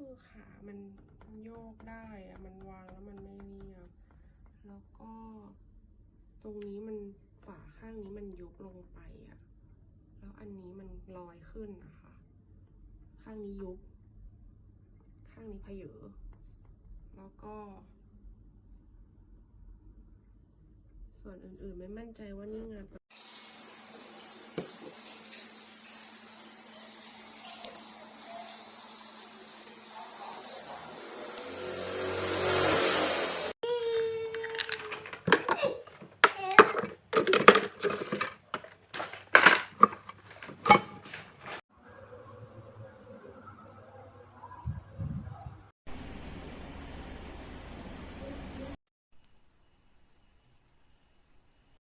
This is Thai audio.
คือขามันโยกได้อะมันวางแล้วมันไม่เรียบ แล้วก็ตรงนี้มันฝาข้างนี้มันยกลงไปอะแล้วอันนี้มันลอยขึ้นนะคะ ข้างนี้ยุบ ข้างนี้พเยอแล้วก็ ส่วนอื่นๆไม่มั่นใจว่า